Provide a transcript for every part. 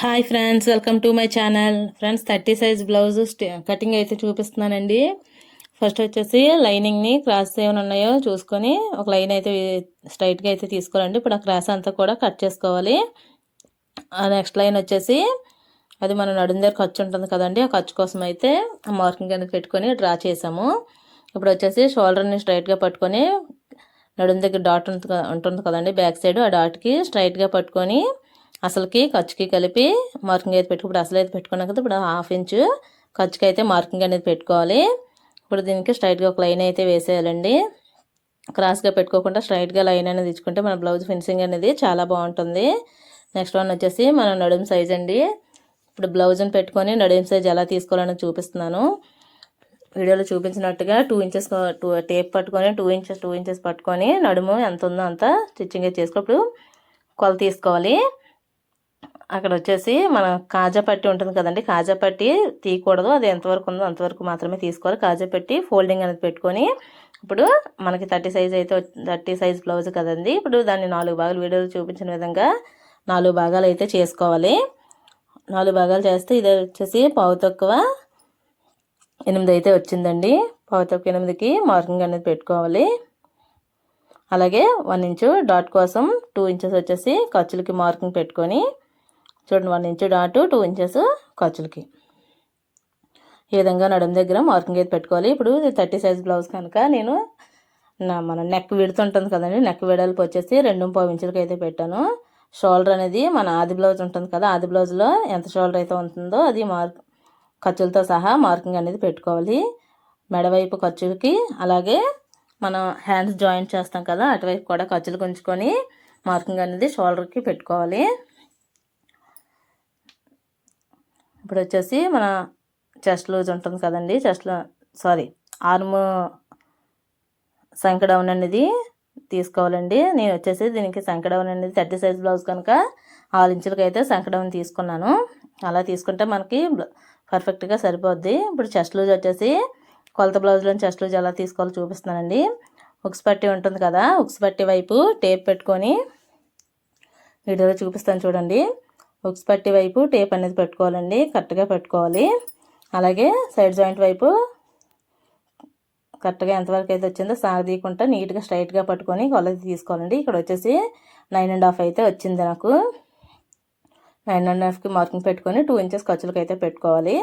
Hi friends welcome to my channel friends thirty size blouse cutting అయితే చూపిస్తున్నానండి. First వచ్చేసి లైనింగ్ని క్రాస్ ఏమైనా ఉన్నాయో చూసుకొని ఒక లైన్ అయితే స్ట్రైట్గా అయితే తీసుకోవాలండి. ఇప్పుడు ఆ క్రాస్ అంతా కూడా కట్ చేసుకోవాలి. ఆ నెక్స్ట్ లైన్ వచ్చేసి అది మన నడుం దగ్గర ఖర్చు ఉంటుంది కదండి ఆ ఖర్చు కోసం అయితే మార్కింగ్ అనేది పెట్టుకొని డ్రా చేసాము. ఇప్పుడు వచ్చేసి షోల్డర్ని స్ట్రైట్గా పట్టుకొని నడుం దగ్గర డాట్ ఉంటుంది కదండి బ్యాక్ సైడ్ ఆ డాట్కి స్ట్రైట్గా పట్టుకొని అసలుకి ఖర్చుకి కలిపి మార్కింగ్ అయితే పెట్టుకు ఇప్పుడు అసలు అయితే పెట్టుకున్నాం కదా ఇప్పుడు హాఫ్ ఇంచు ఖర్చుకి అయితే మార్కింగ్ అనేది పెట్టుకోవాలి. ఇప్పుడు దీనికి స్ట్రైట్గా ఒక లైన్ అయితే వేసేయాలండి. క్రాస్గా పెట్టుకోకుండా స్ట్రైట్గా లైన్ అనేది ఇచ్చుకుంటే మన బ్లౌజ్ ఫినిషింగ్ అనేది చాలా బాగుంటుంది. నెక్స్ట్ వన్ వచ్చేసి మన నడుము సైజ్ అండి. ఇప్పుడు బ్లౌజ్ని పెట్టుకొని నడుము సైజ్ ఎలా తీసుకోవాలని చూపిస్తున్నాను. వీడియోలో చూపించినట్టుగా టూ ఇంచెస్ టూ టేప్ పట్టుకొని టూ ఇంచెస్ టూ ఇంచెస్ పట్టుకొని నడుము ఎంత ఉందో అంత స్టిచ్చింగ్ చేసుకోప్పుడు కొల తీసుకోవాలి. అక్కడ వచ్చేసి మన కాజా పట్టి ఉంటుంది కదండి కాజా పట్టి తీయకూడదు. అది ఎంతవరకు ఉందో అంతవరకు మాత్రమే తీసుకోవాలి. కాజా పెట్టి ఫోల్డింగ్ అనేది పెట్టుకొని ఇప్పుడు మనకి థర్టీ సైజ్ అయితే థర్టీ సైజ్ బ్లౌజ్ కదండి. ఇప్పుడు దాన్ని నాలుగు భాగాలు వీడియోలో చూపించిన విధంగా నాలుగు భాగాలు అయితే చేసుకోవాలి. నాలుగు భాగాలు చేస్తే ఇది వచ్చేసి పావు తక్కువ ఎనిమిది అయితే వచ్చిందండి. పావు తక్కువ ఎనిమిదికి మార్కింగ్ అనేది పెట్టుకోవాలి. అలాగే వన్ ఇంచు డాట్ కోసం టూ ఇంచెస్ వచ్చేసి ఖర్చులకి మార్కింగ్ పెట్టుకొని చూడండి one inch dot two inches ఖర్చులకి. ఈ విధంగా నడుము దగ్గర మార్కింగ్ అయితే పెట్టుకోవాలి. ఇప్పుడు థర్టీ సైజ్ బ్లౌజ్ కనుక నేను నా మన నెక్ విడుతుంటుంది కదండి నెక్ విడల్పు వచ్చేసి రెండు పావు ఇంచులకి అయితే పెట్టాను. షోల్డర్ అనేది మన ఆది బ్లౌజ్ ఉంటుంది కదా ఆది బ్లౌజ్లో ఎంత షోల్డర్ అయితే ఉంటుందో అది మార్క్ ఖర్చులతో సహా మార్కింగ్ అనేది పెట్టుకోవాలి. మెడవైపు ఖర్చులకి అలాగే మనం హ్యాండ్స్ జాయింట్ చేస్తాం కదా అటువైపు కూడా ఖర్చులు ఉంచుకొని మార్కింగ్ అనేది షోల్డర్కి పెట్టుకోవాలి. ఇప్పుడు వచ్చేసి మన చెస్ట్ లూజ్ ఉంటుంది కదండి చెస్ట్లో సారీ ఆర్మ్ సంక డౌన్ అనేది తీసుకోవాలండి. నేను వచ్చేసి దీనికి సంక డౌన్ అనేది థర్టీ సైజ్ బ్లౌజ్ కనుక ఆరు ఇంచులకి అయితే సంక డౌన్ తీసుకున్నాను. అలా తీసుకుంటే మనకి పర్ఫెక్ట్గా సరిపోద్ది. ఇప్పుడు చెస్ట్ లూజ్ వచ్చేసి కొలత బ్లౌజ్లో చెస్ట్ లూజ్ ఎలా తీసుకోవాలో చూపిస్తున్నానండి. ఉక్స్ పట్టి ఉంటుంది కదా ఉక్స్ పట్టి వైపు టేప్ పెట్టుకొని వీడియోలో చూపిస్తాను చూడండి. ఉక్స్ పట్టి వైపు టేప్ అనేది పెట్టుకోవాలండి కరెక్ట్గా పెట్టుకోవాలి. అలాగే సైడ్ జాయింట్ వైపు కరెక్ట్గా ఎంతవరకు అయితే వచ్చిందో సాగదీయకుండా నీట్గా స్ట్రైట్గా పట్టుకొని కొలది తీసుకోవాలండి. ఇక్కడ వచ్చేసి నైన్ అండ్ హాఫ్ అయితే వచ్చింది నాకు. నైన్ అండ్ హాఫ్కి మార్కింగ్ పెట్టుకొని టూ ఇంచెస్ ఖర్చులకు అయితే పెట్టుకోవాలి.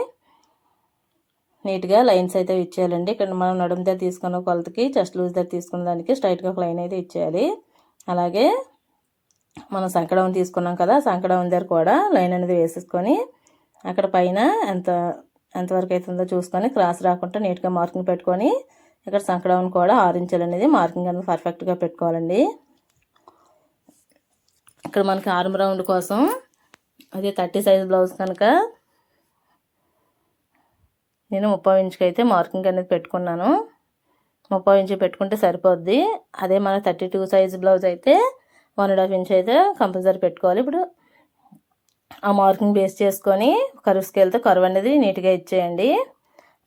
నీట్గా లైన్స్ అయితే ఇచ్చేయాలండి. ఇక్కడ మనం నడుము దగ్గర తీసుకున్న కొలతకి చెస్ట్ లూజ్ దగ్గర తీసుకున్న దానికి స్ట్రైట్గా ఒక లైన్ అయితే ఇచ్చేయాలి. అలాగే మనం సంకడం తీసుకున్నాం కదా సంకడం దగ్గర కూడా లైన్ అనేది వేసేసుకొని అక్కడ పైన ఎంత ఎంతవరకు అవుతుందో చూసుకొని క్రాస్ రాకుండా నీట్గా మార్కింగ్ పెట్టుకొని ఇక్కడ సంకడం కూడా ఆరించాలి అనేది మార్కింగ్ అనేది పర్ఫెక్ట్గా పెట్టుకోవాలండి. ఇక్కడ మనకి ఆర్మ్ రౌండ్ కోసం అది థర్టీ సైజ్ బ్లౌజ్ కనుక నేను ముప్పై ఇంచుకి అయితే మార్కింగ్ అనేది పెట్టుకున్నాను. ముప్పై ఇంచు పెట్టుకుంటే సరిపోద్ది. అదే మన థర్టీ టూ సైజ్ బ్లౌజ్ అయితే వన్ అండ్ హాఫ్ ఇంచ్ అయితే కంపల్సరీ పెట్టుకోవాలి. ఇప్పుడు ఆ మార్కింగ్ బేస్ చేసుకొని కరువు స్కేల్తో కరువు అనేది నీట్గా ఇచ్చేయండి.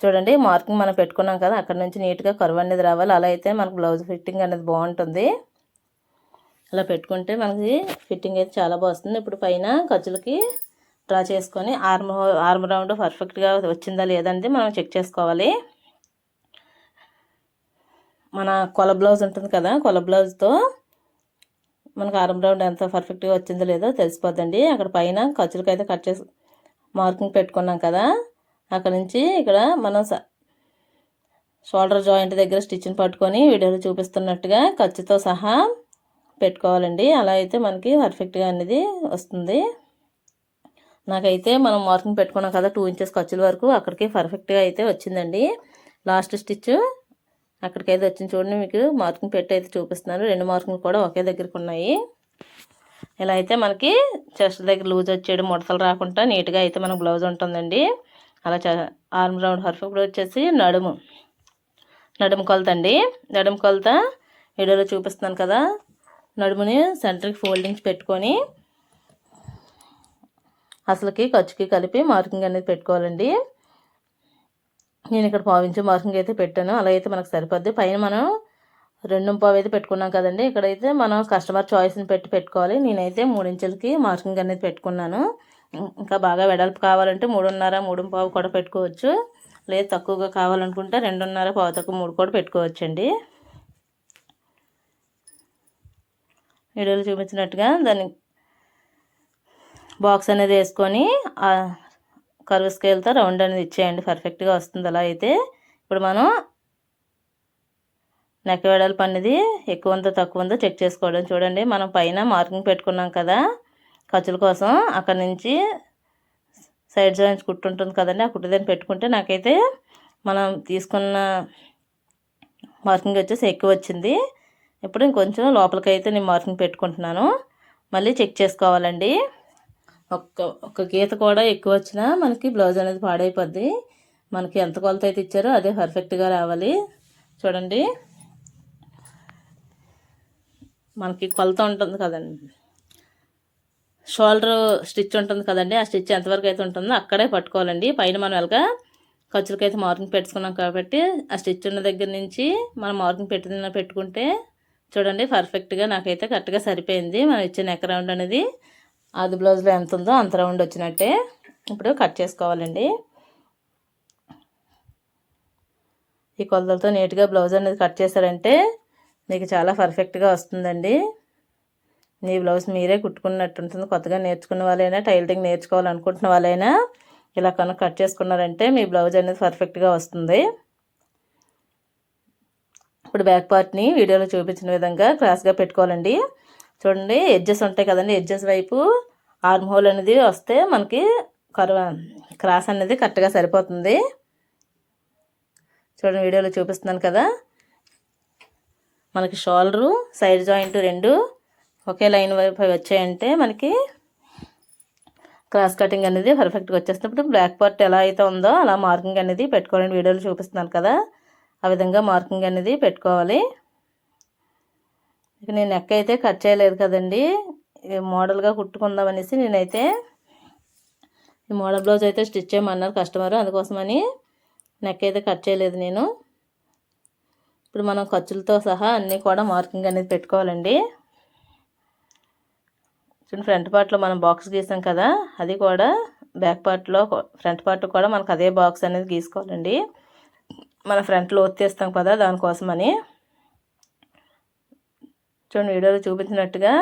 చూడండి మార్కింగ్ మనం పెట్టుకున్నాం కదా అక్కడ నుంచి నీట్గా కరువు అనేది రావాలి. అలా అయితే మనకు బ్లౌజ్ ఫిట్టింగ్ అనేది బాగుంటుంది. అలా పెట్టుకుంటే మనకి ఫిట్టింగ్ అయితే చాలా బాగుంది ఇప్పుడు పైన ఖర్చులకి డ్రా చేసుకొని ఆర్మ్ ఆర్మ్ రౌండ్ పర్ఫెక్ట్గా వచ్చిందా లేదంటే మనం చెక్ చేసుకోవాలి. మన కొల బ్లౌజ్ ఉంటుంది కదా కొల బ్లౌజ్తో మనకు ఆరం రౌండ్ ఎంత పర్ఫెక్ట్గా వచ్చిందో లేదో తెలిసిపోద్దండి. అక్కడ పైన ఖర్చులకి అయితే కట్ చేసి మార్కింగ్ పెట్టుకున్నాం కదా. అక్కడ నుంచి ఇక్కడ మనం షోల్డర్ జాయింట్ దగ్గర స్టిచ్ని పట్టుకొని వీడియోలో చూపిస్తున్నట్టుగా ఖర్చుతో సహా పెట్టుకోవాలండి. అలా అయితే మనకి పర్ఫెక్ట్గా అనేది వస్తుంది. నాకైతే మనం మార్కింగ్ పెట్టుకున్నాం కదా టూ ఇంచెస్ ఖర్చుల వరకు అక్కడికి పర్ఫెక్ట్గా అయితే వచ్చిందండి. లాస్ట్ స్టిచ్ అక్కడికైతే వచ్చింది చూడండి మీకు మార్కింగ్ పెట్టి అయితే చూపిస్తున్నాను. రెండు మార్కులు కూడా ఒకే దగ్గరకు ఉన్నాయి. ఇలా అయితే మనకి చెస్ట్ దగ్గర లూజ్ వచ్చేయడం ముడతలు రాకుండా నీట్గా అయితే మనకు బ్లౌజ్ ఉంటుందండి. అలా ఆర్మ్ రౌండ్ హర్ఫ్ ఇప్పుడు వచ్చేసి నడుము నడుము కొలత అండి. నడుము కొలత వీడియోలో చూపిస్తున్నాను కదా. నడుముని సెంటర్కి ఫోల్డింగ్స్ పెట్టుకొని అసలుకి ఖర్చుకి కలిపి మార్కింగ్ అనేది పెట్టుకోవాలండి. నేను ఇక్కడ పావించే మార్కింగ్ అయితే పెట్టాను. అలా అయితే మనకు సరిపోద్ది. పైన మనం రెండు పావు అయితే పెట్టుకున్నాం కదండి. ఇక్కడైతే మనం కస్టమర్ చాయిస్ని పెట్టి పెట్టుకోవాలి. నేనైతే మూడించెలకి మార్కింగ్ అనేది పెట్టుకున్నాను. ఇంకా బాగా వెడల్పు కావాలంటే మూడున్నర మూడు పావు కూడా పెట్టుకోవచ్చు. లేదు తక్కువగా కావాలనుకుంటే రెండున్నర పావు తక్కువ మూడు కూడా పెట్టుకోవచ్చండి. వీడియోలో చూపించినట్టుగా దాన్ని బాక్స్ అనేది వేసుకొని కరువు స్కేల్తో రౌండ్ అనేది ఇచ్చేయండి. పర్ఫెక్ట్గా వస్తుంది అలా అయితే. ఇప్పుడు మనం నెక్ వెడల్పు అనేది ఎక్కువ ఉందో తక్కువ ఉందో చెక్ చేసుకోవడం. చూడండి మనం పైన మార్కింగ్ పెట్టుకున్నాం కదా. ఖర్చుల కోసం అక్కడ నుంచి సైడ్ జాయింట్స్ కుట్టు ఉంటుంది కదండి ఆ కుట్టుదని పెట్టుకుంటే నాకైతే మనం తీసుకున్న మార్కింగ్ వచ్చేసి ఎక్కువ వచ్చింది. ఇప్పుడు ఇంకొంచెం లోపలికైతే నేను మార్కింగ్ పెట్టుకుంటున్నాను. మళ్ళీ చెక్ చేసుకోవాలండి. ఒక్క ఒక్క గీత కూడా ఎక్కువ వచ్చినా మనకి బ్లౌజ్ అనేది పాడైపోద్ది. మనకి ఎంత కొలత అయితే ఇచ్చారో అదే పర్ఫెక్ట్గా రావాలి. చూడండి. మనకి కొలత ఉంటుంది కదండి. షోల్డర్ స్టిచ్ ఉంటుంది కదండి. ఆ స్టిచ్ ఎంతవరకు అయితే ఉంటుందో అక్కడే పట్టుకోవాలండి. పైన మనం వెళ్ళగా ఖర్చులకైతే మార్కింగ్ పెట్టుకున్నాం కాబట్టి ఆ స్టిచ్ ఉన్న దగ్గర నుంచి మనం మార్కింగ్ పెట్టిన పెట్టుకుంటే చూడండి పర్ఫెక్ట్గా నాకైతే కరెక్ట్గా సరిపోయింది. మనం ఇచ్చే నెక్ రౌండ్ అనేది అది బ్లౌజ్లో ఎంత ఉందో అంత రౌండ్ వచ్చినట్టే ఇప్పుడు కట్ చేసుకోవాలండి. ఈ కొలతలతో నీట్గా బ్లౌజ్ అనేది కట్ చేశారంటే మీకు చాలా పర్ఫెక్ట్గా వస్తుందండి. మీ బ్లౌజ్ మీరే కుట్టుకున్నట్టు ఉంటుంది కొత్తగా నేర్చుకున్న వాళ్ళైనా టైలరింగ్ నేర్చుకోవాలనుకుంటున్న వాళ్ళైనా ఇలా కనుక కట్ చేసుకున్నారంటే మీ బ్లౌజ్ అనేది పర్ఫెక్ట్గా వస్తుంది. ఇప్పుడు బ్యాక్ పార్ట్ని వీడియోలో చూపించిన విధంగా క్రాస్గా పెట్టుకోవాలండి. చూడండి ఎడ్జెస్ ఉంటాయి కదండి ఎడ్జెస్ వైపు ఆర్మ్ హోల్ అనేది వస్తే మనకి కర్వ క్రాస్ అనేది కరెక్ట్గా సరిపోతుంది. చూడండి వీడియోలో చూపిస్తున్నాను కదా. మనకి షోల్డరు సైడ్ జాయింట్ రెండు ఒకే లైన్ వైపు వచ్చాయంటే మనకి క్రాస్ కటింగ్ అనేది పర్ఫెక్ట్గా వచ్చేసినప్పుడు బ్లాక్ పార్ట్ ఎలా అయితే ఉందో అలా మార్కింగ్ అనేది పెట్టుకోవాలని వీడియోలో చూపిస్తున్నాను కదా. ఆ విధంగా మార్కింగ్ అనేది పెట్టుకోవాలి. ఇక నేను నెక్ అయితే కట్ చేయలేదు కదండి. మోడల్గా కుట్టుకుందామనేసి నేనైతే ఈ మోడల్ బ్లౌజ్ అయితే స్టిచ్ చేయమన్నారు కస్టమర్. అందుకోసమని నెక్ అయితే కట్ చేయలేదు నేను. ఇప్పుడు మనం ఖర్చులతో సహా అన్నీ కూడా మార్కింగ్ అనేది పెట్టుకోవాలండి. చూడండి ఫ్రంట్ పార్ట్లో మనం బాక్స్ గీసాం కదా అది కూడా బ్యాక్ పార్ట్లో ఫ్రంట్ పార్ట్ కూడా మనకు అదే బాక్స్ అనేది గీసుకోవాలండి. మన ఫ్రంట్లో ఒత్తిస్తాం కదా దానికోసమని. చూడండి వీడియోలో చూపించినట్టుగా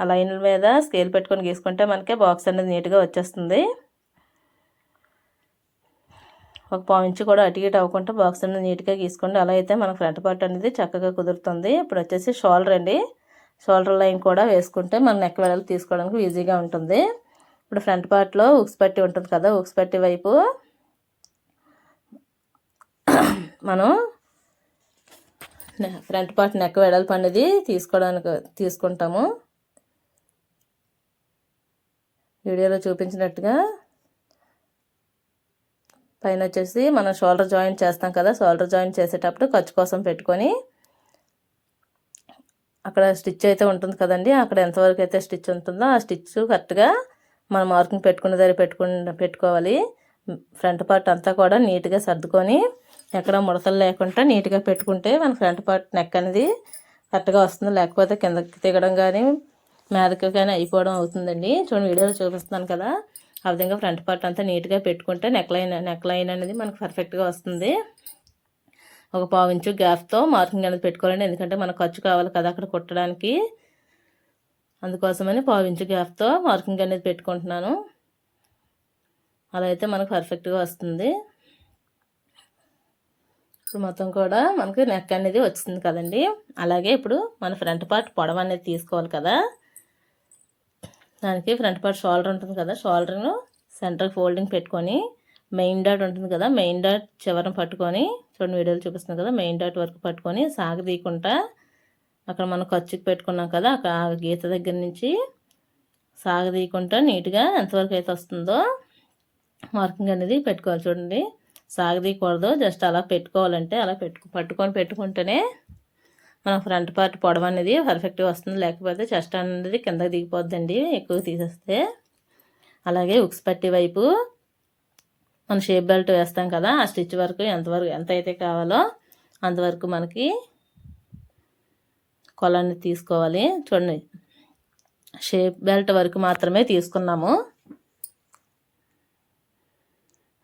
ఆ లైన్ల మీద స్కేల్ పెట్టుకొని గీసుకుంటే మనకే బాక్స్ అనేది నీట్గా వచ్చేస్తుంది. ఒక పావించి కూడా అటు ఇటు అవ్వకుండా బాక్స్ అనేది నీట్గా గీసుకోండి అలా అయితే మన ఫ్రంట్ పార్ట్ అనేది చక్కగా కుదురుతుంది. ఇప్పుడు వచ్చేసి షోల్డర్ అండి. షోల్డర్ లైన్ కూడా వేసుకుంటే మన నెక్ వెడలు తీసుకోవడానికి ఈజీగా ఉంటుంది. ఇప్పుడు ఫ్రంట్ పార్ట్లో ఉక్స్ పట్టి ఉంటుంది కదా ఉక్స్ పట్టి వైపు మనం ఫ్రంట్ పార్ట్ నెక్ వెడల్పు అనేది తీసుకోవడానికి తీసుకుంటాము. వీడియోలో చూపించినట్టుగా పైన వచ్చేసి మనం షోల్డర్ జాయింట్ చేస్తాం కదా షోల్డర్ జాయింట్ చేసేటప్పుడు ఖర్చు కోసం పెట్టుకొని అక్కడ స్టిచ్ అయితే ఉంటుంది కదండి అక్కడ ఎంతవరకు అయితే స్టిచ్ ఉంటుందో ఆ స్టిచ్ కరెక్ట్గా మనం మార్కింగ్ పెట్టుకున్న దగ్గర పెట్టుకు పెట్టుకోవాలి. ఫ్రంట్ పార్ట్ అంతా కూడా నీట్గా సర్దుకొని ఎక్కడ ముడతలు లేకుండా నీట్గా పెట్టుకుంటే మన ఫ్రంట్ పార్ట్ నెక్ అనేది కరెక్ట్గా వస్తుంది. లేకపోతే కిందకి దిగడం కానీ మీదకి కానీ అయిపోవడం అవుతుందండి. చూడండి వీడియోలో చూపిస్తున్నాను కదా. ఆ విధంగా ఫ్రంట్ పార్ట్ అంతా నీట్గా పెట్టుకుంటే నెక్ లైన్ నెక్ లైన్ అనేది మనకు పర్ఫెక్ట్గా వస్తుంది. ఒక పావు ఇంచు గ్యాప్తో మార్కింగ్ అనేది పెట్టుకోవాలండి. ఎందుకంటే మనకు ఖర్చు కావాలి కదా అక్కడ కుట్టడానికి. అందుకోసమని పావు ఇంచు గ్యాప్తో మార్కింగ్ అనేది పెట్టుకుంటున్నాను. అలా అయితే మనకు పర్ఫెక్ట్గా వస్తుంది. సో మొత్తం కూడా మనకి నెక్ అనేది వచ్చింది కదండి. అలాగే ఇప్పుడు మన ఫ్రంట్ పార్ట్ పొడవ అనేది తీసుకోవాలి కదా. దానికి ఫ్రంట్ పార్ట్ షోల్డర్ ఉంటుంది కదా. షోల్డర్ను సెంటర్ ఫోల్డింగ్ పెట్టుకొని మెయిన్ డాట్ ఉంటుంది కదా. మెయిన్ డాట్ చివరం పట్టుకొని చూడండి వీడియోలు చూపిస్తుంది కదా. మెయిన్ డాట్ వరకు పట్టుకొని సాగదీయకుండా అక్కడ మనం ఖర్చుకి పెట్టుకున్నాం కదా. అక్కడ గీత దగ్గర నుంచి సాగదీయకుండా నీట్గా ఎంతవరకు అయితే వస్తుందో మార్కింగ్ అనేది పెట్టుకోవాలి చూడండి. సాగదీయకూడదు. జస్ట్ అలా పెట్టుకోవాలంటే అలా పెట్టుకు పట్టుకొని పెట్టుకుంటేనే మన ఫ్రంట్ పార్ట్ పొడవ అనేది పర్ఫెక్ట్గా వస్తుంది. లేకపోతే చెస్ట్ అనేది కిందకి దిగిపోద్దండి ఎక్కువ తీసేస్తే. అలాగే ఉక్స్ పట్టి వైపు మనం షేప్ బెల్ట్ వేస్తాం కదా ఆ స్టిచ్ వరకు ఎంతవరకు ఎంత అయితే కావాలో అంతవరకు మనకి కొలాన్ని తీసుకోవాలి. చూడండి షేప్ బెల్ట్ వరకు మాత్రమే తీసుకున్నాము.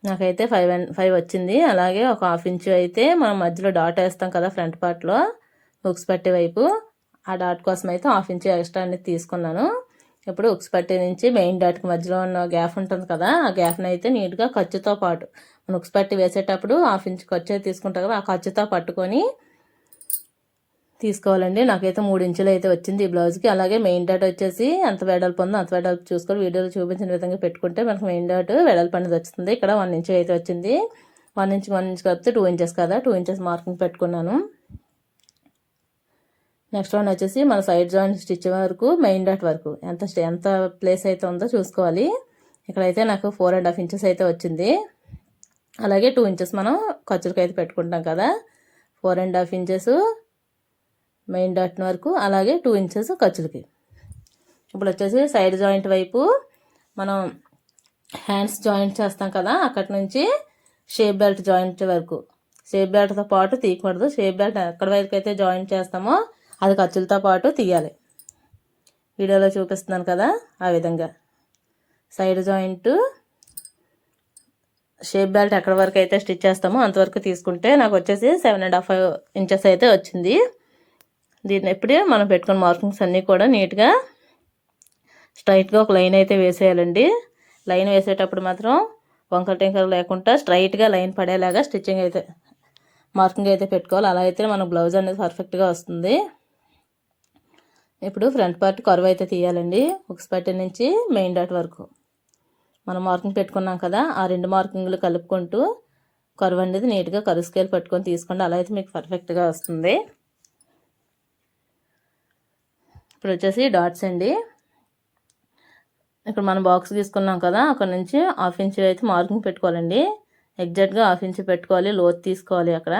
నాకైతే ఫైవ్ ఫైవ్ వచ్చింది. అలాగే ఒక హాఫ్ ఇంచ్ అయితే మనం మధ్యలో డాట్ వేస్తాం కదా ఫ్రంట్ పార్ట్లో ఉక్స్ పట్టే వైపు. ఆ డాట్ కోసం అయితే హాఫ్ ఇంచ్ ఎక్స్ట్రా అనేది తీసుకున్నాను. ఇప్పుడు ఉక్స్ పట్టే నుంచి మెయిన్ డాట్కి మధ్యలో ఉన్న గ్యాప్ ఉంటుంది కదా ఆ గ్యాప్ని అయితే నీట్గా ఖర్చుతో పాటు మనం ఉక్స్ పట్టి వేసేటప్పుడు హాఫ్ ఇంచ్ ఖర్చు తీసుకుంటాం కదా ఆ ఖర్చుతో పట్టుకొని తీసుకోవాలండి. నాకైతే మూడు ఇంచులు అయితే వచ్చింది ఈ బ్లౌజ్కి. అలాగే మెయిన్ డాట్ వచ్చేసి ఎంత వెడల్పు ఉందో అంత వెడల్పు చూసుకొని వీడియోలో చూపించిన విధంగా పెట్టుకుంటే మనకు మెయిన్ డాట్ వెడల్పు అనేది వచ్చింది. ఇక్కడ వన్ ఇంచ్ అయితే వచ్చింది. వన్ ఇంచ్ వన్ ఇంచ్ కలిపితే టూ ఇంచెస్ కదా. టూ ఇంచెస్ మార్కింగ్ పెట్టుకున్నాను. నెక్స్ట్ వన్ వచ్చేసి మన సైడ్ జాయింట్ స్టిచ్ వరకు మెయిన్ డాట్ వరకు. ఎంత ఎంత ప్లేస్ అయితే ఉందో చూసుకోవాలి. ఇక్కడైతే నాకు ఫోర్ అండ్ హాఫ్ ఇంచెస్ అయితే వచ్చింది. అలాగే టూ ఇంచెస్ మనం ఖర్చులకు అయితే పెట్టుకుంటాం కదా. Four and half inches main dot వరకు అలాగే టూ ఇంచెస్ ఖర్చులకి. ఇప్పుడు వచ్చేసి సైడ్ జాయింట్ వైపు మనం హ్యాండ్స్ జాయింట్ చేస్తాం కదా అక్కడి నుంచి షేప్ బెల్ట్ జాయింట్ వరకు. షేప్ బెల్ట్తో పాటు తీయకూడదు. షేప్ బెల్ట్ ఎక్కడి వరకు అయితే జాయింట్ చేస్తామో అది ఖర్చులతో పాటు తీయాలి. వీడియోలో చూపిస్తున్నాను కదా ఆ విధంగా. సైడ్ జాయింట్ షేప్ బెల్ట్ ఎక్కడి వరకు అయితే స్టిచ్ చేస్తామో అంతవరకు తీసుకుంటే నాకు వచ్చేసి సెవెన్ అండ్ హాఫ్ ఇంచెస్ అయితే వచ్చింది. దీన్ని ఎప్పుడే మనం పెట్టుకున్న మార్కింగ్స్ అన్నీ కూడా నీట్గా స్ట్రైట్గా ఒక లైన్ అయితే వేసేయాలండి. లైన్ వేసేటప్పుడు మాత్రం వంకర టింకర లేకుండా స్ట్రైట్గా లైన్ పడేలాగా స్టిచ్చింగ్ అయితే మార్కింగ్ అయితే పెట్టుకోవాలి. అలా అయితే మన బ్లౌజ్ అనేది పర్ఫెక్ట్గా వస్తుంది. ఇప్పుడు ఫ్రంట్ పార్ట్ కరువు అయితే తీయాలండి. ఒక పట్టి నుంచి మెయిన్ డాట్ వరకు. మనం మార్కింగ్ పెట్టుకున్నాం కదా ఆ రెండు మార్కింగ్లు కలుపుకుంటూ కరువు అనేది నీట్గా కరువు స్కేల్ పెట్టుకొని తీసుకోండి. అలా అయితే మీకు పర్ఫెక్ట్గా వస్తుంది. ఇప్పుడు వచ్చేసి డాట్స్ అండి. ఇక్కడ మనం బాక్స్ తీసుకున్నాం కదా అక్కడ నుంచి హాఫ్ ఇంచ్ అయితే మార్కింగ్ పెట్టుకోవాలండి. ఎగ్జాక్ట్గా హాఫ్ ఇంచ్ పెట్టుకోవాలి లోతు తీసుకోవాలి అక్కడ.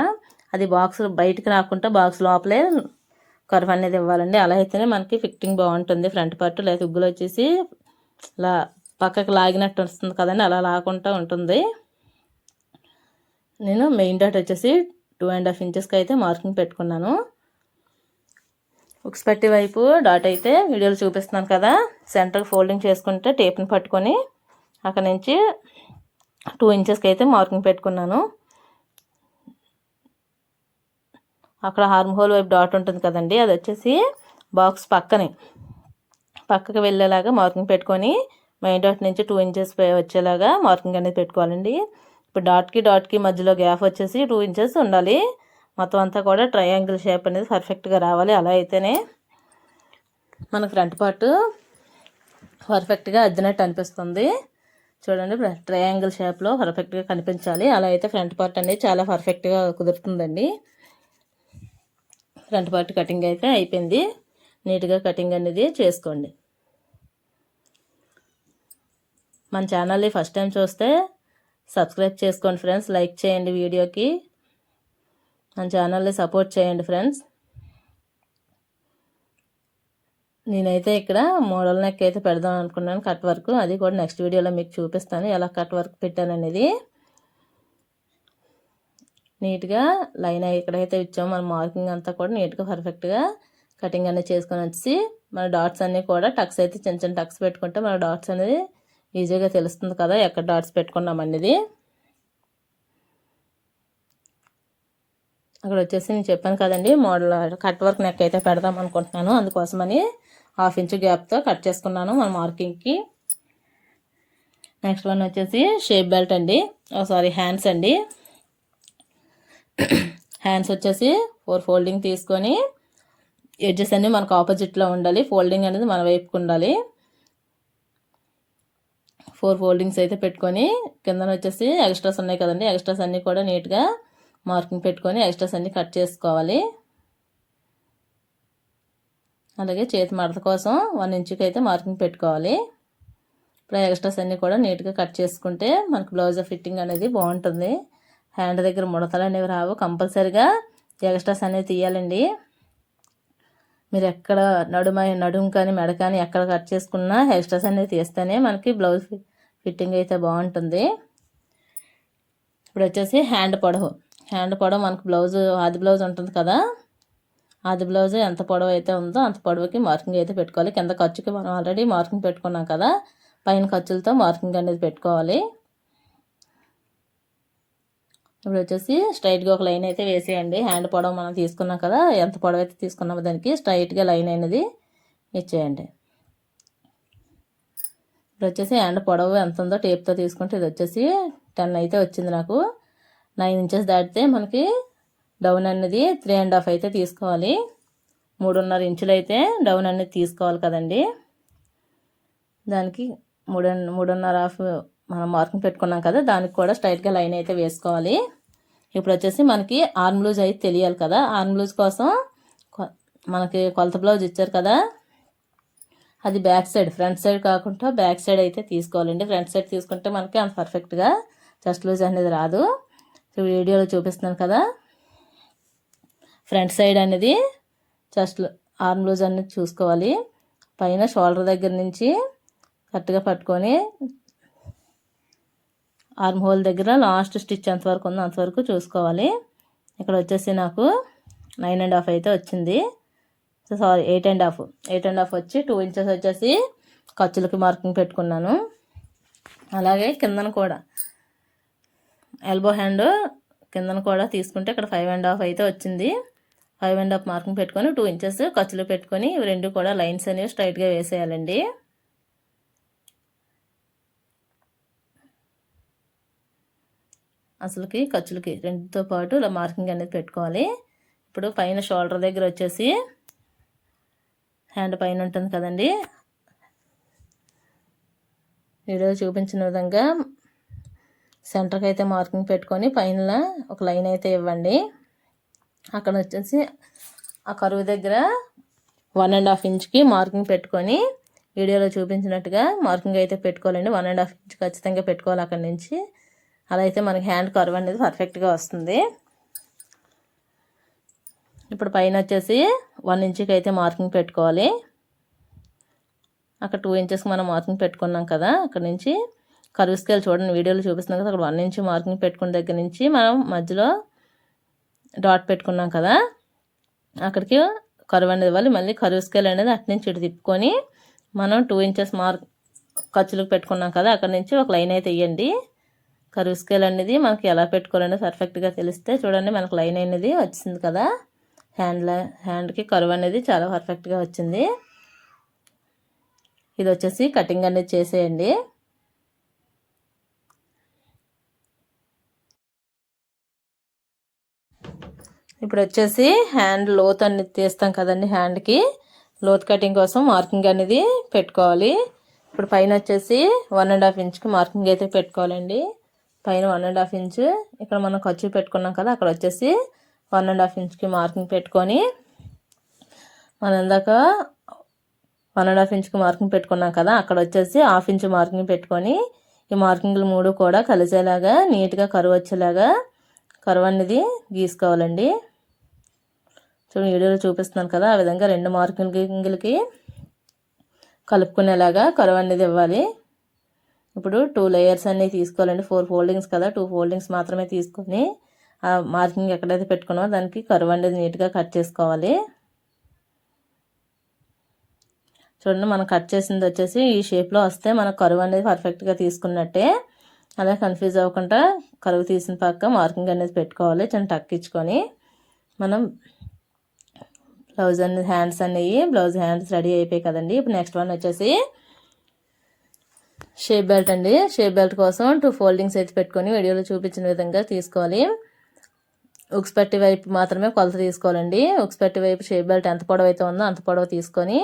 అది బాక్స్ బయటకు రాకుండా బాక్స్ లోపలే కర్వ్ అనేది ఇవ్వాలండి. అలా అయితేనే మనకి ఫిట్టింగ్ బాగుంటుంది ఫ్రంట్ పార్ట్ లేదా ఉగ్గులు వచ్చేసి ఇలా పక్కకు లాగినట్టు వస్తుంది కదండి అలా లాకుండా ఉంటుంది. నేను మెయిన్ డాట్ వచ్చేసి టూ అండ్ హాఫ్ ఇంచెస్కి అయితే మార్కింగ్ పెట్టుకున్నాను. ఉక్స్ పట్టి వైపు డాట్ అయితే వీడియోలు చూపిస్తున్నాను కదా. సెంటర్ ఫోల్డింగ్ చేసుకుంటే టేప్ని పట్టుకొని అక్కడ నుంచి టూ ఇంచెస్కి అయితే మార్కింగ్ పెట్టుకున్నాను. అక్కడ హార్మ్ హోల్ వైపు డాట్ ఉంటుంది కదండి. అది వచ్చేసి బాక్స్ పక్కనే. పక్కకి వెళ్ళేలాగా మార్కింగ్ పెట్టుకొని మెయిన్ డాట్ నుంచి టూ ఇంచెస్ వచ్చేలాగా మార్కింగ్ అనేది పెట్టుకోవాలండి. ఇప్పుడు డాట్కి డాట్కి మధ్యలో గ్యాప్ వచ్చేసి టూ ఇంచెస్ ఉండాలి. మొత్తం అంతా కూడా ట్రయాంగిల్ షేప్ అనేది పర్ఫెక్ట్గా రావాలి. అలా అయితేనే మన ఫ్రంట్ పార్ట్ పర్ఫెక్ట్గా అద్దినట్టు అనిపిస్తుంది. చూడండి ట్రయాంగిల్ షేప్లో పర్ఫెక్ట్గా కనిపించాలి. అలా అయితే ఫ్రంట్ పార్ట్ అనేది చాలా పర్ఫెక్ట్గా కుదురుతుందండి. ఫ్రంట్ పార్ట్ కటింగ్ అయితే అయిపోయింది. నీట్గా కటింగ్ అనేది చేసుకోండి. మన ఛానల్ని ఫస్ట్ టైం చూస్తే సబ్స్క్రైబ్ చేసుకోండి ఫ్రెండ్స్ లైక్ చేయండి వీడియోకి. నా ఛానల్ని సపోర్ట్ చేయండి ఫ్రెండ్స్. నేనైతే ఇక్కడ మోడల్ నెక్ అయితే పెడదాం అనుకున్నాను. కట్ వర్క్ అది కూడా నెక్స్ట్ వీడియోలో మీకు చూపిస్తాను. ఎలా కట్ వర్క్ పెట్టాను అనేది. నీట్గా లైన్ ఎక్కడైతే ఇచ్చామో మన మార్కింగ్ అంతా కూడా నీట్గా పర్ఫెక్ట్గా కటింగ్ అనేది చేసుకొని వచ్చి మన డాట్స్ అన్నీ కూడా టక్స్ అయితే చిన్న చిన్న టక్స్ పెట్టుకుంటే మన డాట్స్ అనేది ఈజీగా తెలుస్తుంది కదా ఎక్కడ డాట్స్ పెట్టుకున్నాం అనేది. అక్కడ వచ్చేసి నేను చెప్పాను కదండి మోడల్ కట్ వర్క్ నెక్ అయితే పెడదాం అనుకుంటున్నాను. అందుకోసమని హాఫ్ ఇంచ్ గ్యాప్తో కట్ చేసుకున్నాను మన మార్కింగ్కి నెక్స్ట్ వన్ వచ్చేసి షేప్ బెల్ట్ అండి. Oh, సారీ హ్యాండ్స్ అండి. హ్యాండ్స్ వచ్చేసి ఫోర్ ఫోల్డింగ్ తీసుకొని ఎడ్జెస్ అన్నీ మనకు ఆపోజిట్లో ఉండాలి. ఫోల్డింగ్ అనేది మన వైపుకు ఉండాలి. ఫోర్ ఫోల్డింగ్స్ అయితే పెట్టుకొని కింద వచ్చేసి ఎక్స్ట్రాస్ ఉన్నాయి కదండి. ఎక్స్ట్రాస్ అన్నీ కూడా నీట్గా మార్కింగ్ పెట్టుకొని ఎక్స్ట్రాస్ అన్నీ కట్ చేసుకోవాలి. అలాగే చేతి మడత కోసం వన్ ఇంచుకి అయితే మార్కింగ్ పెట్టుకోవాలి. ఇప్పుడు ఎక్స్ట్రాస్ అన్నీ కూడా నీట్గా కట్ చేసుకుంటే మనకు బ్లౌజ్ ఫిట్టింగ్ అనేది బాగుంటుంది. హ్యాండ్ దగ్గర ముడతలు అనేవి రావు కంపల్సరిగా ఎక్స్ట్రాస్ అనేవి తీయాలండి. మీరు ఎక్కడ నడుమ నడుము కానీ మెడ కానీ ఎక్కడ కట్ చేసుకున్నా ఎక్స్ట్రాస్ అనేది తీస్తేనే మనకి బ్లౌజ్ ఫిట్టింగ్ అయితే బాగుంటుంది. ఇప్పుడు వచ్చేసి హ్యాండ్ పొడవు. హ్యాండ్ పొడవు మనకు బ్లౌజ్ ఆది బ్లౌజ్ ఉంటుంది కదా? ఆది బ్లౌజ్ ఎంత పొడవు అయితే ఉందో అంత పొడవుకి మార్కింగ్ అయితే పెట్టుకోవాలి. కింద ఖర్చుకి మనం ఆల్రెడీ మార్కింగ్ పెట్టుకున్నాం కదా? పైన ఖర్చులతో మార్కింగ్ అనేది పెట్టుకోవాలి. ఇప్పుడు వచ్చేసి స్ట్రైట్గా ఒక లైన్ అయితే వేసేయండి. హ్యాండ్ పొడవు మనం తీసుకున్నాం కదా? ఎంత పొడవు అయితే తీసుకున్నామో దానికి స్ట్రైట్గా లైన్ అనేది ఇచ్చేయండి. ఇప్పుడు వచ్చేసి హ్యాండ్ పొడవు ఎంత ఉందో టేప్తో తీసుకుంటే ఇది వచ్చేసి టెన్ అయితే వచ్చింది నాకు. నైన్ ఇంచెస్ దాటితే మనకి డౌన్ అనేది త్రీ అండ్ హాఫ్ అయితే తీసుకోవాలి. మూడున్నర ఇంచులు అయితే డౌన్ అనేది తీసుకోవాలి కదండి. దానికి మూడు మూడున్నర హాఫ్ మనం మార్కింగ్ పెట్టుకున్నాం కదా దానికి కూడా స్ట్రైట్గా లైన్ అయితే వేసుకోవాలి. ఇప్పుడు వచ్చేసి మనకి ఆర్మ్ లూజ్ అయితే తెలియాలి కదా ఆర్మ్ లూజ్ కోసం కొ- మనకి కొలత బ్లౌజ్ ఇచ్చారు కదా అది బ్యాక్ సైడ్ ఫ్రంట్ సైడ్ కాకుండా బ్యాక్ సైడ్ అయితే తీసుకోవాలండి. ఫ్రంట్ సైడ్ తీసుకుంటే మనకి అంత పర్ఫెక్ట్గా చెస్ట్ లూజ్ అనేది రాదు. సో వీడియోలో చూపిస్తున్నాను కదా. ఫ్రంట్ సైడ్ అనేది చెస్ట్ ఆర్మ్ లూజ్ అనేది చూసుకోవాలి. పైన షోల్డర్ దగ్గర నుంచి కరెక్ట్గా పట్టుకొని ఆర్మ్ హోల్ దగ్గర లాస్ట్ స్టిచ్ ఎంతవరకు ఉందో అంతవరకు చూసుకోవాలి. ఇక్కడ వచ్చేసి నాకు నైన్ అండ్ హాఫ్ అయితే వచ్చింది. So sorry eight and half. Eight and half వచ్చి టూ ఇంచెస్ వచ్చేసి ఖర్చులకి మార్కింగ్ పెట్టుకున్నాను. అలాగే కిందన కూడా ఎల్బో హ్యాండ్ కిందన కూడా తీసుకుంటే ఇక్కడ ఫైవ్ అండ్ హాఫ్ అయితే వచ్చింది. ఫైవ్ అండ్ హాఫ్ మార్కింగ్ పెట్టుకొని టూ ఇంచెస్ ఖర్చులు పెట్టుకొని ఇవి రెండు కూడా లైన్స్ అనేవి స్ట్రైట్గా వేసేయాలండి. అసలుకి ఖర్చులకి రెండుతో పాటు ఇలా మార్కింగ్ అనేది పెట్టుకోవాలి. ఇప్పుడు పైన షోల్డర్ దగ్గర వచ్చేసి హ్యాండ్ పైన ఉంటుంది కదండి. వీడియో చూపించిన విధంగా సెంటర్కి అయితే మార్కింగ్ పెట్టుకొని పైన ఒక లైన్ అయితే ఇవ్వండి. అక్కడ వచ్చేసి ఆ కరువు దగ్గర వన్ అండ్ హాఫ్ ఇంచ్కి మార్కింగ్ పెట్టుకొని వీడియోలో చూపించినట్టుగా మార్కింగ్ అయితే పెట్టుకోవాలండి. వన్ అండ్ హాఫ్ ఇంచ్ ఖచ్చితంగా పెట్టుకోవాలి అక్కడ నుంచి. అలా అయితే మనకి హ్యాండ్ కర్వ్ అనేది పర్ఫెక్ట్గా వస్తుంది. ఇప్పుడు పైన వచ్చేసి వన్ ఇంచ్కి అయితే మార్కింగ్ పెట్టుకోవాలి. అక్కడ టూ ఇంచెస్కి మనం మార్కింగ్ పెట్టుకున్నాం కదా అక్కడ నుంచి కరువు స్కేల్ చూడండి వీడియోలో చూపిస్తున్నాం కదా అక్కడ వన్ ఇంచ్ మార్కింగ్ పెట్టుకున్న దగ్గర నుంచి మనం మధ్యలో డాట్ పెట్టుకున్నాం కదా అక్కడికి కరువు అనేది ఇవ్వాలి. మళ్ళీ కరువు స్కేల్ అనేది అటు నుంచి ఇటు తిప్పుకొని మనం టూ ఇంచెస్ మార్క్ ఖర్చులకు పెట్టుకున్నాం కదా అక్కడ నుంచి ఒక లైన్ అయితే వేయండి కరువు స్కేల్ అనేది మనకి ఎలా పెట్టుకోవాలనేది పర్ఫెక్ట్గా తెలిస్తే చూడండి మనకు లైన్ అనేది వచ్చింది కదా హ్యాండ్ హ్యాండ్కి కరువు అనేది చాలా పర్ఫెక్ట్గా వచ్చింది. ఇది వచ్చేసి కటింగ్ అనేది చేసేయండి. ఇప్పుడు వచ్చేసి హ్యాండ్ లోత్ అనేది తీస్తాం కదండి హ్యాండ్కి లోత్ కటింగ్ కోసం మార్కింగ్ అనేది పెట్టుకోవాలి. ఇప్పుడు పైన వచ్చేసి వన్ అండ్ హాఫ్ ఇంచ్కి మార్కింగ్ అయితే పెట్టుకోవాలండి. పైన వన్ అండ్ హాఫ్ ఇంచ్ ఇక్కడ మనం ఖర్చు పెట్టుకున్నాం కదా అక్కడ వచ్చేసి వన్ అండ్ హాఫ్ ఇంచ్కి మార్కింగ్ పెట్టుకొని మనం ఇందాక వన్ అండ్ హాఫ్ ఇంచ్కి మార్కింగ్ పెట్టుకున్నాం కదా అక్కడ వచ్చేసి హాఫ్ ఇంచ్ మార్కింగ్ పెట్టుకొని ఈ మార్కింగ్లు మూడు కూడా కలిసేలాగా నీట్గా కరువు వచ్చేలాగా కరువు అనేది గీసుకోవాలండి. చూడండి వీడియోలో చూపిస్తున్నాను కదా ఆ విధంగా రెండు మార్కింగ్లకి కలుపుకునేలాగా కరువు అనేది ఇవ్వాలి. ఇప్పుడు టూ లేయర్స్ అనేవి తీసుకోవాలండి. ఫోర్ ఫోల్డింగ్స్ కదా టూ ఫోల్డింగ్స్ మాత్రమే తీసుకొని ఆ మార్కింగ్ ఎక్కడైతే పెట్టుకున్నామో దానికి కరువు అనేది నీట్గా కట్ చేసుకోవాలి. చూడండి మనం కట్ చేసింది వచ్చేసి ఈ షేప్లో వస్తే మన కరువు అనేది పర్ఫెక్ట్గా తీసుకున్నట్టే అలా కన్ఫ్యూజ్ అవ్వకుండా కరువు తీసిన పక్క మార్కింగ్ అనేది పెట్టుకోవాలి. చిన్న టక్ ఇచ్చుకొని మనం బ్లౌజ్ అన్ని హ్యాండ్స్ అనేవి బ్లౌజ్ హ్యాండ్స్ రెడీ అయిపోయాయి కదండి. ఇప్పుడు నెక్స్ట్ వన్ వచ్చేసి షేప్ బెల్ట్ అండి. షేప్ బెల్ట్ కోసం టూ ఫోల్డింగ్స్ అయితే పెట్టుకొని వీడియోలో చూపించిన విధంగా తీసుకోవాలి. ఉక్స్ పట్టి వైపు మాత్రమే కొలత తీసుకోవాలండి. ఉక్స్ పట్టి వైపు షేప్ బెల్ట్ ఎంత పొడవు అయితే ఉందో అంత పొడవు తీసుకొని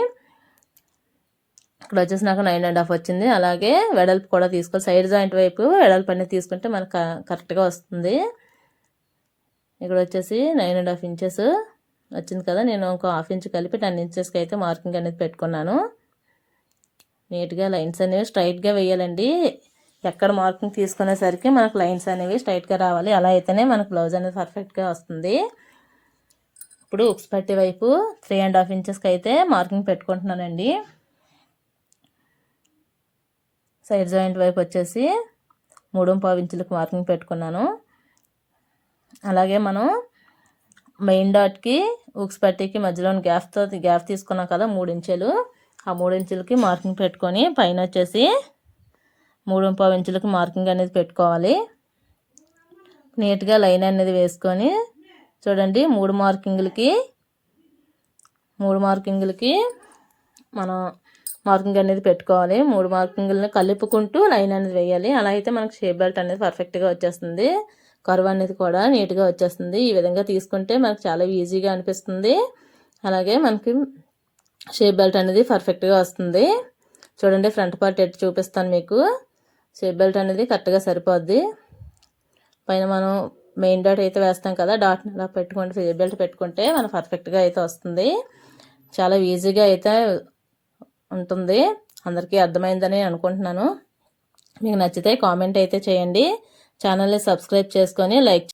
ఇక్కడ వచ్చేసి నాకు నైన్ అండ్ హాఫ్ వచ్చింది. అలాగే వెడల్పు కూడా తీసుకోవాలి. సైడ్ జాయింట్ వైపు వెడల్పు అనేది తీసుకుంటే మనకు కరెక్ట్గా వస్తుంది. ఇక్కడ వచ్చేసి నైన్ అండ్ హాఫ్ ఇంచెస్. వచ్చింది కదా నేను ఒక హాఫ్ ఇంచ్ కలిపి టెన్ ఇంచెస్కి అయితే మార్కింగ్ అనేది పెట్టుకున్నాను. నీట్గా లైన్స్ అనేవి స్ట్రైట్గా వేయాలండి. ఎక్కడ మార్కింగ్ తీసుకునేసరికి మనకు లైన్స్ అనేవి స్ట్రైట్గా రావాలి. అలా అయితేనే మనకు బ్లౌజ్ అనేది పర్ఫెక్ట్గా వస్తుంది. ఇప్పుడు ఉక్స్ పట్టి వైపు త్రీ అండ్ హాఫ్ ఇంచెస్కి అయితే మార్కింగ్ పెట్టుకుంటున్నానండి. సైడ్ జాయింట్ వైపు వచ్చేసి మూడు పావు ఇంచులకు మార్కింగ్ పెట్టుకున్నాను. అలాగే మనం మెయిన్ డాట్కి ఉక్స్ పట్టీకి మధ్యలో గ్యాప్తో గ్యాప్ తీసుకున్నాం కదా మూడు ఇంచులు. ఆ మూడు ఇంచులకి మార్కింగ్ పెట్టుకొని పైన వచ్చేసి మూడు పావు ఇంచులకి మార్కింగ్ అనేది పెట్టుకోవాలి. నీట్గా లైన్ అనేది వేసుకొని చూడండి మూడు మార్కింగ్లకి మూడు మార్కింగ్లకి మనం మార్కింగ్ అనేది పెట్టుకోవాలి. మూడు మార్కింగ్లను కలుపుకుంటూ లైన్ అనేది వేయాలి. అలా అయితే మనకు షేప్ బెల్ట్ అనేది పర్ఫెక్ట్గా వచ్చేస్తుంది. కరువు అనేది కూడా నీట్గా వచ్చేస్తుంది. ఈ విధంగా తీసుకుంటే మనకు చాలా ఈజీగా అనిపిస్తుంది. అలాగే మనకి షేప్ బెల్ట్ అనేది పర్ఫెక్ట్గా వస్తుంది. చూడండి ఫ్రంట్ పార్ట్ ఎట్టు చూపిస్తాను మీకు. షేప్ బెల్ట్ అనేది కరెక్ట్గా సరిపోద్ది. పైన మనం మెయిన్ డాట్ అయితే వేస్తాం కదా డాట్ ఇలా పెట్టుకుంటే షేప్ బెల్ట్ పెట్టుకుంటే మనం పర్ఫెక్ట్గా అయితే వస్తుంది. చాలా ఈజీగా అయితే ఉంటుంది. అందరికీ అర్థమైందని అనుకుంటున్నాను. మీకు నచ్చితే కామెంట్ అయితే చేయండి. ఛానల్ని సబ్స్క్రైబ్ చేసుకొని లైక్